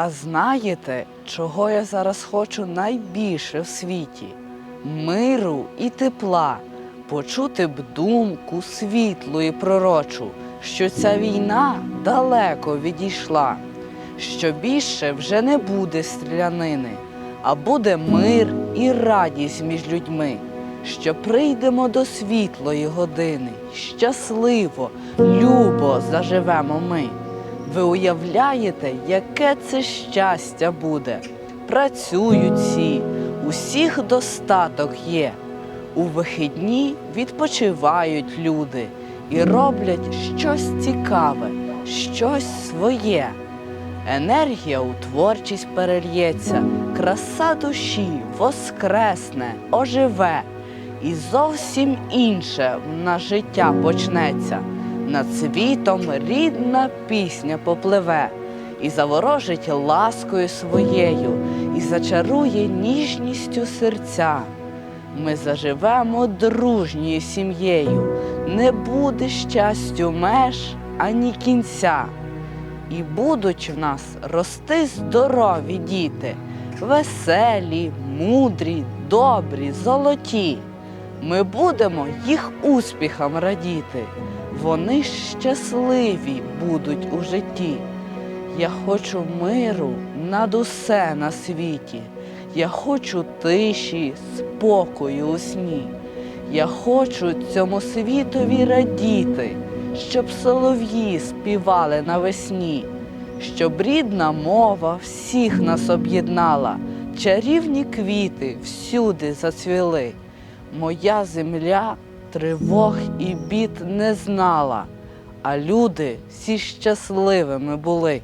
А знаєте, чого я зараз хочу найбільше в світі? Миру і тепла, почути б думку світлу і пророчу, що ця війна далеко відійшла, що більше вже не буде стрілянини, а буде мир і радість між людьми, що прийдемо до світлої години, щасливо, любо заживемо ми. Ви уявляєте, яке це щастя буде? Працюють всі, усіх достаток є. У вихідні відпочивають люди і роблять щось цікаве, щось своє. Енергія у творчість перельється, краса душі воскресне, оживе, і зовсім інше в нас життя почнеться. Над світом рідна пісня попливе, і заворожить ласкою своєю, і зачарує ніжністю серця. Ми заживемо дружньою сім'єю, не буде щастю меж ані кінця. І будуть в нас рости здорові діти, веселі, мудрі, добрі, золоті. Ми будемо їх успіхам радіти, вони щасливі будуть у житті. Я хочу миру над усе на світі. Я хочу тиші, спокою у сні. Я хочу цьому світові радіти, щоб солов'ї співали навесні, щоб рідна мова всіх нас об'єднала, чарівні квіти всюди зацвіли. Моя земля тривог і бід не знала, а люди всі щасливими були.